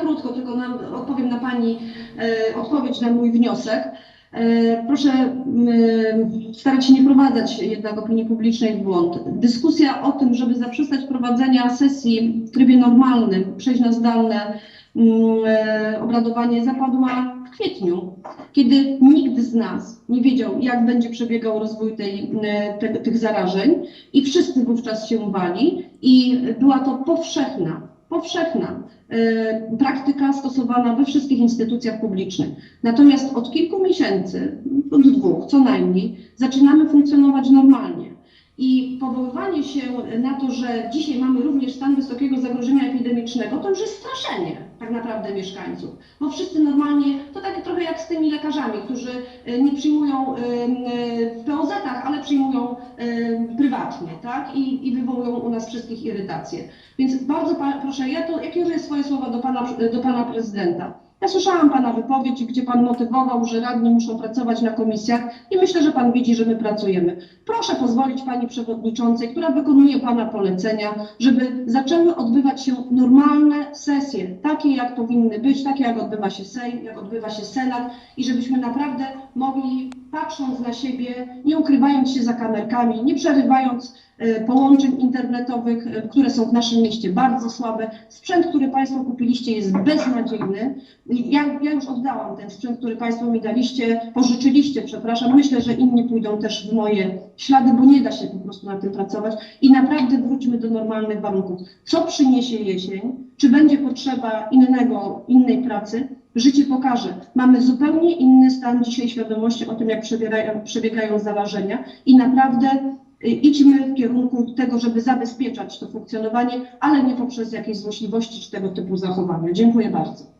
krótko, tylko nam, odpowiem na Pani e, odpowiedź na mój wniosek. E, proszę mm, starać się nie wprowadzać jednak opinii publicznej w błąd. Dyskusja o tym, żeby zaprzestać prowadzenia sesji w trybie normalnym, przejść na zdalne mm, e, obradowanie zapadła w kwietniu, kiedy nikt z nas nie wiedział, jak będzie przebiegał rozwój tej, e, te, tych zarażeń i wszyscy wówczas się bali i była to powszechna, powszechna e, praktyka stosowana we wszystkich instytucjach publicznych. Natomiast od kilku miesięcy, od dwóch co najmniej, zaczynamy funkcjonować normalnie. I powoływanie się na to, że dzisiaj mamy również stan wysokiego zagrożenia epidemicznego, to już jest straszenie tak naprawdę mieszkańców. Bo wszyscy normalnie, to tak trochę jak z tymi lekarzami, którzy e, nie przyjmują e, e, w POZ-ach, ale przyjmują e, prywatnie, tak? I, I wywołują u nas wszystkich irytację. Więc bardzo proszę, ja to, ja kieruję swoje słowa do pana, do pana prezydenta. Ja słyszałam Pana wypowiedź, gdzie Pan motywował, że radni muszą pracować na komisjach i myślę, że Pan widzi, że my pracujemy. Proszę pozwolić Pani Przewodniczącej, która wykonuje Pana polecenia, żeby zaczęły odbywać się normalne sesje, takie jak powinny być, takie jak odbywa się Sejm, jak odbywa się Senat i żebyśmy naprawdę mogli, patrząc na siebie, nie ukrywając się za kamerkami, nie przerywając e, połączeń internetowych, e, które są w naszym mieście bardzo słabe. Sprzęt, który Państwo kupiliście jest beznadziejny. Ja, ja już oddałam ten sprzęt, który Państwo mi daliście, pożyczyliście, przepraszam. Myślę, że inni pójdą też w moje ślady, bo nie da się po prostu na tym pracować. I naprawdę wróćmy do normalnych warunków. Co przyniesie jesień? Czy będzie potrzeba innego, innej pracy? Życie pokaże. Mamy zupełnie inny stan dzisiaj świadomości o tym, jak przebiegają, przebiegają zarażenia i naprawdę y, idźmy w kierunku tego, żeby zabezpieczać to funkcjonowanie, ale nie poprzez jakieś złośliwości czy tego typu zachowania. Dziękuję bardzo.